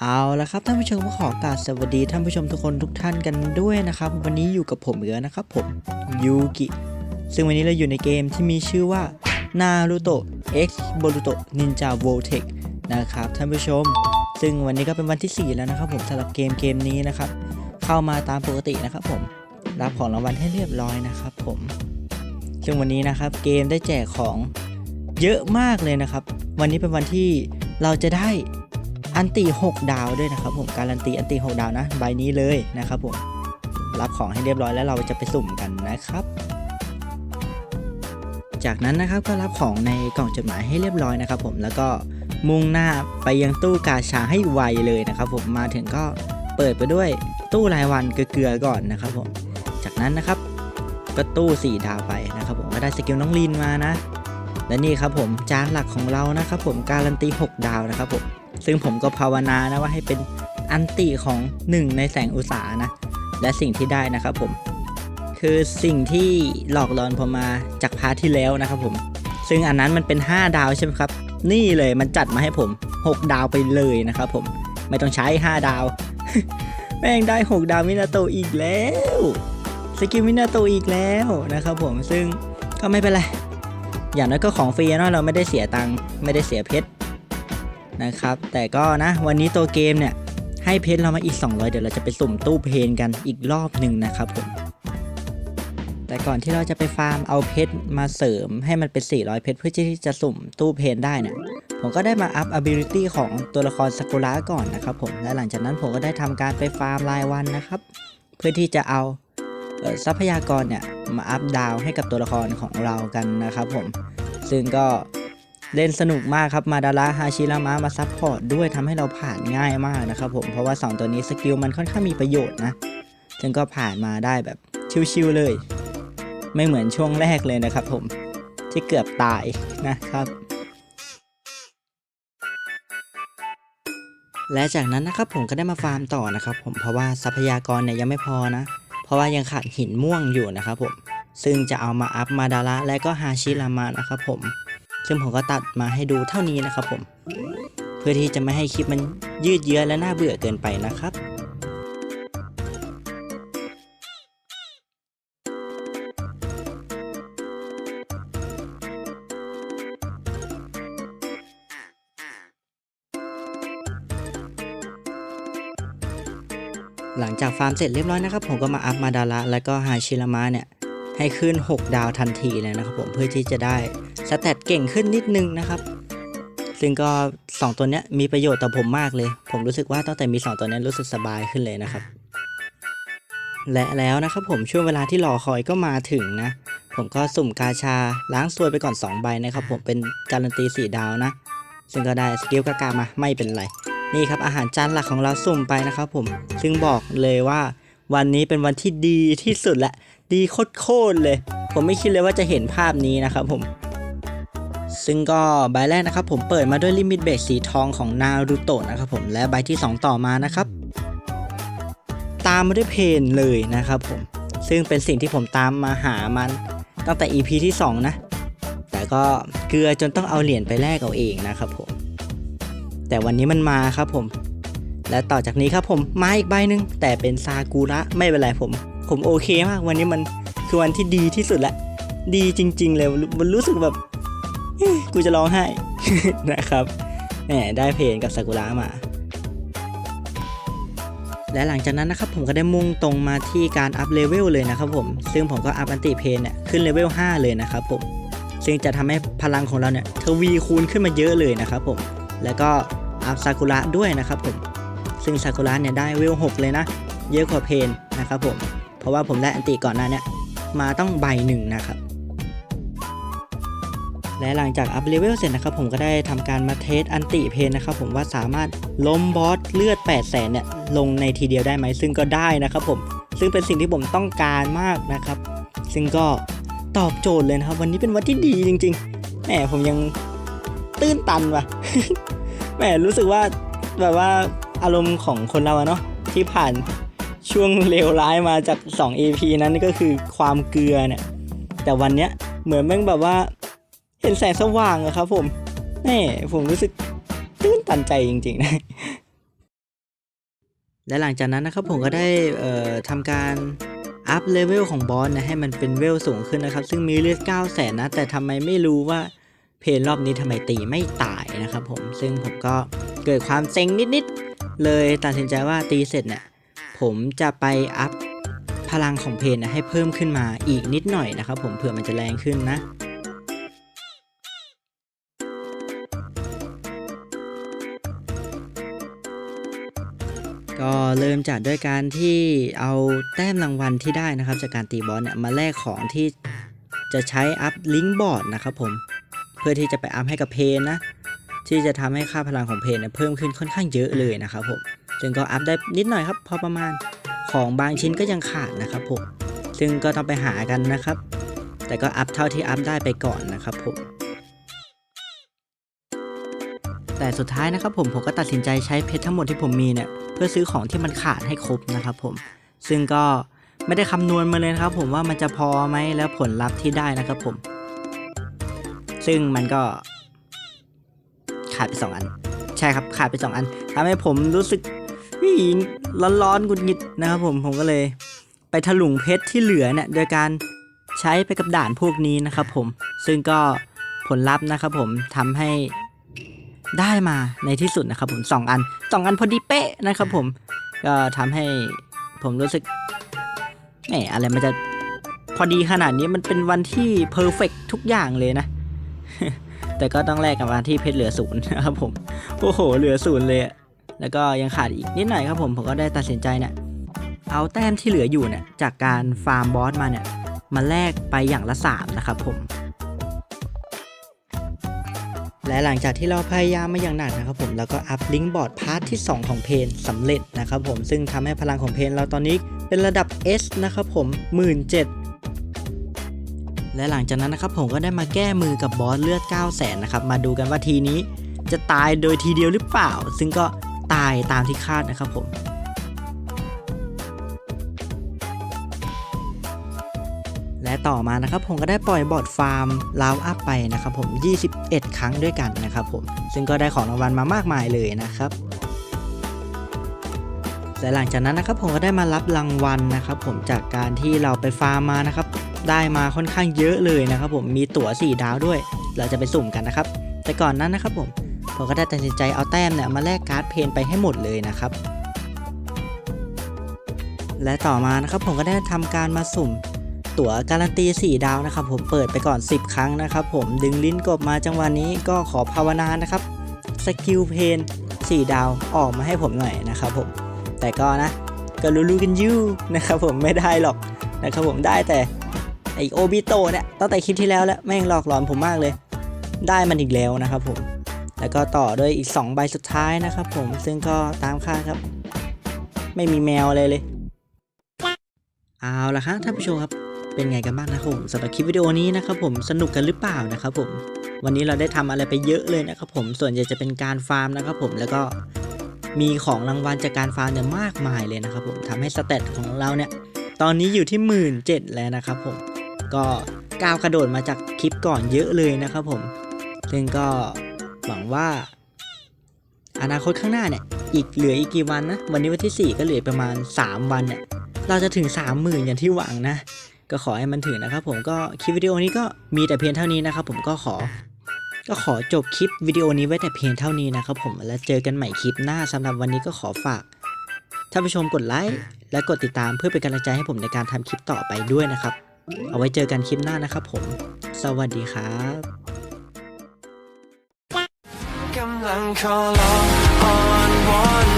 เอาละครับท่านผู้ชมก็ขอกราบสวัสดีท่านผู้ชมทุกคนทุกท่านกันด้วยนะครับ วันนี้อยู่กับผมเอือนะครับผมยูกิซึ่งวันนี้เราอยู่ในเกมที่มีชื่อว่า Naruto X Boruto Ninja Vortex นะครับท่านผู้ชม ซึ่งวันนี้ก็เป็นวันที่ 4 แล้วนะครับผมสำหรับเกมเกมนี้นะครับ เข้ามาตามปกตินะครับผมรับของรางวัลให้เรียบร้อยนะครับผม ซึ่งวันนี้นะครับเกมได้แจกของเยอะมากเลยนะครับ วันนี้เป็นวันที่เราจะได้ อันตี6ดาวด้วยนะครับผมการันตีอันตี6ดาวนะใบนี้เลยนะครับผมรับของให้เรียบร้อยแล้วเราจะไปสุ่มกันนะครับ จากนั้นนะครับก็รับของในกล่องจดหมายให้เรียบร้อยนะครับ ผมแล้วก็มุ่งหน้าไปยังตู้กาชาให้ไวเลยนะครับ ผมมาถึงก็เปิดไปด้วยตู้รายวันเกลือก่อนนะครับ ผม จากนั้นนะครับก็ตู้4ดาวไปนะครับผมก็ได้สกิลน้องลินมานะ และนี่ครับผมจานหลักของเรานะครับผมการันตี 6 ดาวนะครับผม ซึ่งผมก็ภาวนานะว่าให้เป็นอันติของหนึ่งในแสงอุตสานะ และสิ่งที่ได้นะครับผม คือสิ่งที่หลอกหลอนผมมาจากพาร์ทที่แล้วนะครับผม ซึ่งอันนั้นมันเป็น 5 ดาวใช่ไหมครับ นี่เลยมันจัดมาให้ผม 6 ดาวไปเลยนะครับผม ไม่ต้องใช้ 5 ดาว แม่งได้ 6 ดาวมินาโตอีกแล้วสกิลมินาโตอีกแล้วนะครับผม ซึ่งก็ไม่เป็นไร อย่างน้อยก็ของฟรีเนาะเราไม่ได้เสียตังค์ไม่ได้เสียเพชร นะครับ แต่ก็นะวันนี้ตัวเกมเนี่ย ให้เพชรเรามาอีก 200 เดี๋ยวเราจะไปสุ่มตู้เพนกันอีกรอบหนึ่งนะครับผมแต่ก่อนที่เราจะไปฟาร์มเอาเพชรมาเสริมให้มันเป็น 400 เพชรเพื่อที่จะสุ่มตู้เพนได้เนี่ยผมก็ได้มาอัพ ability ของตัวละครซากุระก่อนนะครับผมและหลังจากนั้นผมก็ได้ทำการไปฟาร์มรายวันนะครับ เพื่อที่จะเอาทรัพยากรเนี่ยมาอัพดาวให้กับตัวละครของเรากันนะครับผม ซึ่งก็ เล่นสนุกมากครับมาดาระฮาชิรามะมาซับพอร์ตด้วยทำให้เราผ่านง่ายมากนะครับผมเพราะว่า 2 ตัวนี้สกิลมันค่อนข้างมีประโยชน์นะซึ่งก็ผ่านมาได้แบบชิวๆเลย ไม่เหมือนช่วงแรกเลยนะครับผมที่เกือบตายนะครับและจากนั้นนะครับผมก็ได้มาฟาร์มต่อนะครับผมเพราะว่าทรัพยากรเนี่ยยังไม่พอนะ เพราะว่ายังขาดหินม่วงอยู่นะครับผมซึ่งจะเอามาอัพมาดาระและก็ฮาชิรามะนะครับผม ซึ่งผมก็ตัดมาให้ดูเท่านี้นะครับผม เพื่อที่จะไม่ให้คลิปมันยืดเยื้อและน่าเบื่อเกินไปนะครับหลังจากฟาร์มเสร็จเรียบร้อยนะครับ ผมก็มาอัพมาดาระและก็ฮาชิรามะเนี่ย ให้ขึ้น 6 ดาวทันทีเลยนะครับผมเพื่อที่จะได้สแตทเก่งขึ้นนิดนึงนะครับ ซึ่งก็ 2 ตัวนี้มีประโยชน์ต่อผมมากเลย ผมรู้สึกว่าตั้งแต่มี 2 ตัวนี้รู้สึกสบายขึ้นเลยนะครับ และแล้วนะครับผมช่วงเวลาที่รอคอยก็มาถึงนะ ผมก็สุ่มกาชาล้างซวยไปก่อน 2 ใบนะครับผมเป็นการันตี 4 ดาวนะ ซึ่งก็ได้สกิลกากามาไม่เป็นไรนี่ครับอาหารจานหลักของเราสุ่มไปนะครับผม ซึ่งบอกเลยว่าวันนี้เป็นวันที่ดีที่สุดและ ดีโคตรเลย ผมไม่คิดเลยว่าจะเห็นภาพนี้นะครับผม ซึ่งก็ใบแรกนะครับผมเปิดมาด้วยลิมิตเบสสีทองของนารูโตะนะครับผมและใบที่ 2 ต่อมานะครับ ตามมาด้วยเพนเลยนะครับผม ซึ่งเป็นสิ่งที่ผมตามมาหามันตั้งแต่ EP ที่ 2 นะ แต่ก็เกลือจนต้องเอาเหรียญไปแลกเอาเองนะครับผม แต่วันนี้มันมาครับผม และต่อจากนี้ครับผมมาอีกใบหนึ่งแต่เป็นซากุระไม่เป็นไรผม ผมโอเคมากวันนี้มันคือวันที่ดีที่สุดละดีจริง ๆ เลยมันรู้สึกแบบกูจะร้องไห้นะครับแหมได้เพลงกับซากุระมา และหลังจากนั้นนะครับผมก็ได้มุ่งตรงมาที่การอัพเลเวลเลยนะครับผม ซึ่งผมก็อัพอันติเพนเนี่ยขึ้นเลเวล5เลยนะครับผม ซึ่งจะทำให้พลังของเราเนี่ยทวีคูณขึ้นมาเยอะเลยนะครับผม แล้วก็อัพซากุระด้วยนะครับผม ซึ่งซากุระเนี่ยได้เวล6เลยนะ เยอะกว่าเพนนะครับผม เพราะว่าผมได้อันติก่อนหน้านี้มาต้องใบหนึ่งนะครับ และหลังจากอัพเลเวลเสร็จนะครับผมก็ได้ทำการมาเทสอันติเพนนะครับผมว่าสามารถล้มบอสเลือด 8 0 0แสนเนี่ยลงในทีเดียวได้ไหมซึ่งก็ได้นะครับผม ซึ่งเป็นสิ่งที่ผมต้องการมากนะครับ ซึ่งก็ตอบโจทย์เลยนะครับ วันนี้เป็นวันที่ดีจริงๆแหมผมยังตื้นตันว่ะแหมรู้สึกว่าแบบว่า อารมณ์ของคนเราเนาะที่ผ่านช่วงเลวร้ายมาจาก 2 EP นั้นก็คือความเกลือเนี่ย แต่วันเนี้ยเหมือนแม่งแบบว่าเห็นแสงสว่างอะครับผมแหมผมรู้สึกตื้นตันใจจริงๆนะและหลังจากนั้นนะครับผมก็ได้ทำการอัพเลเวลของบอสนะให้มันเป็นเวลสูงขึ้นนะครับ ซึ่งมีเลือด9แสนนะ แต่ทำไมไม่รู้ว่าเพลรอบนี้ทำไมตีไม่ตายนะครับผมซึ่งผมก็เกิดความเซ็งนิดๆ เลยตัดสินใจว่าตีเสร็จเนี่ยผมจะไปอัพพลังของเพนนะให้เพิ่มขึ้นมาอีกนิดหน่อยนะครับ ผมเผื่อมันจะแรงขึ้นนะก็เริ่มจากด้วยการที่เอาแต้มรางวัลที่ได้นะครับ จากการตีบอสเนี่ยมาแลกของที่จะใช้อัพลิงก์บอร์ดนะครับผมเพื่อที่จะไปอัพให้กับเพนนะ ที่จะทำให้ค่าพลังของเพนเนี่ยเพิ่มขึ้นค่อนข้างเยอะเลยนะครับผมซึ่งก็อัพได้นิดหน่อยครับพอประมาณของบางชิ้นก็ยังขาดนะครับผมซึ่งก็ต้องไปหากันนะครับ แต่ก็อัพเท่าที่อัพได้ไปก่อนนะครับผมแต่สุดท้ายนะครับผมผมก็ตัดสินใจใช้เพชรทั้งหมดที่ผมมีเนี่ยเพื่อซื้อของที่มันขาดให้ครบนะครับผมซึ่งก็ไม่ได้คำนวณมาเลยครับ ผมว่ามันจะพอไหมแล้วผลลัพธ์ที่ได้นะครับผม ซึ่งมันก็ ขาดไปสองอัน ใช่ครับขาดไปสองอันทำให้ผมรู้สึกวิ่งร้อนๆหงุดหงิดนะครับผมผมก็เลยไปถลุงเพชรที่เหลือเนี่ยโดยการใช้ไปกับด่านพวกนี้นะครับผมซึ่งก็ผลลัพธ์นะครับผมทำให้ได้มาในที่สุดนะครับผมสองอันสองอันพอดีเป๊ะนะครับผมก็ทำให้ผมรู้สึกแหมอะไรมันจะพอดีขนาดนี้มันเป็นวันที่เพอร์เฟกทุกอย่างเลยนะ แต่ก็ต้องแลกกับวันที่เพชรเหลือศูนย์นะครับผมโอ้โหเหลือศูนย์เลยแล้วก็ยังขาดอีกนิดหน่อยครับผมผมก็ได้ตัดสินใจเนี่ยเอาแต้มที่เหลืออยู่เนี่ยจากการฟาร์มบอสมาเนี่ยมาแลกไปอย่างละสามนะครับผมและหลังจากที่เราพยายามมาอย่างหนักนะครับผมแล้วก็อัพลิงก์บอร์ดพาร์ทที่ 2 ของเพนสำเร็จนะครับผมซึ่งทำให้พลังของเพนเราตอนนี้เป็นระดับ S นะครับผม 17,000 และหลังจากนั้นนะครับผมก็ได้มาแก้มือกับบอสเลือด 9 0 0 0 0นะครับ มาดูกันว่าทีนี้จะตายโดยทีเดียวหรือเปล่า ซึ่งก็ตายตามที่คาดนะครับผมและต่อมานะครับผมก็ได้ปล่อยบอดฟาร์มลาวอัพไปนะครับผม 21 ครั้งด้วยกันนะครับผม ซึ่งก็ได้ของรางวัลมามากมายเลยนะครับและหลังจากนั้นนะครับผมก็ได้มารับรางวัลนะครับผมจากการที่เราไปฟาร์มมานะครับ ได้มาค่อนข้างเยอะเลยนะครับผมมีตั๋ว 4 ดาวด้วย เราจะไปสุ่มกันนะครับ แต่ก่อนนั้นนะครับผมผมก็ได้ตัดสินใจเอาแต้มเนี่ยมาแลกการ์ดเพนไปให้หมดเลยนะครับ และต่อมานะครับผมก็ได้ทำการมาสุ่มตั๋วการันตี 4 ดาวนะครับ ผมเปิดไปก่อน 10 ครั้งนะครับ ผมดึงลิ้นกบมาจังหวะนนี้ก็ขอภาวนานะครับสกิลเพน4 ดาวออกมาให้ผมหน่อยนะครับผมแต่ก็นะก็รู้ๆกันยู่นะครับผมไม่ได้หรอกนะครับผมได้แต่ ไอโอบิโตเนี่ยตั้งแต่คลิปที่แล้วแล้วแม่งหลอกหลอนผมมากเลย ได้มันอีกแล้วนะครับผม แล้วก็ต่อด้วยอีก 2 ใบสุดท้ายนะครับผมซึ่งก็ตามคาดครับ ไม่มีแมวอะไรเลย เอาละครับท่านผู้ชมครับเป็นไงกันบ้างนะครับผมสำหรับคลิปวิดีโอนี้นะครับผมสนุกกันหรือเปล่านะครับผมวันนี้เราได้ทำอะไรไปเยอะเลยนะครับผมส่วนใหญ่จะเป็นการฟาร์มนะครับผมแล้วก็มีของรางวัลจากการฟาร์มเนี่ยมากมายเลยนะครับผมทำให้สเตตของเราเนี่ยตอนนี้อยู่ที่หมื่นเจ็ดแล้วนะครับผม ก็ก้าวกระโดดมาจากคลิปก่อนเยอะเลยนะครับผม ซึ่งก็หวังว่า อนาคตข้างหน้าเนี่ย อีกเหลืออีกกี่วันนะ วันนี้วันที่ 4 ก็เหลือประมาณ 3 วันเนี่ย เราจะถึง 30,000 อย่างที่หวังนะ ก็ขอให้มันถึงนะครับผมก็คลิปวิดีโอนี้ก็มีแต่เพียงเท่านี้นะครับผมก็ขอ ก็ขอจบคลิปวิดีโอนี้ไว้แต่เพียงเท่านี้นะครับผมแล้วเจอกันใหม่คลิปหน้าสำหรับวันนี้ก็ขอฝากท่านผู้ชมกดไลค์และกดติดตามเพื่อเป็นกำลังใจให้ผมในการทำคลิปต่อไปด้วยนะครับ เอาไว้เจอกันคลิปหน้านะครับผม สวัสดีครับกำลังขอลองอ่อนวอน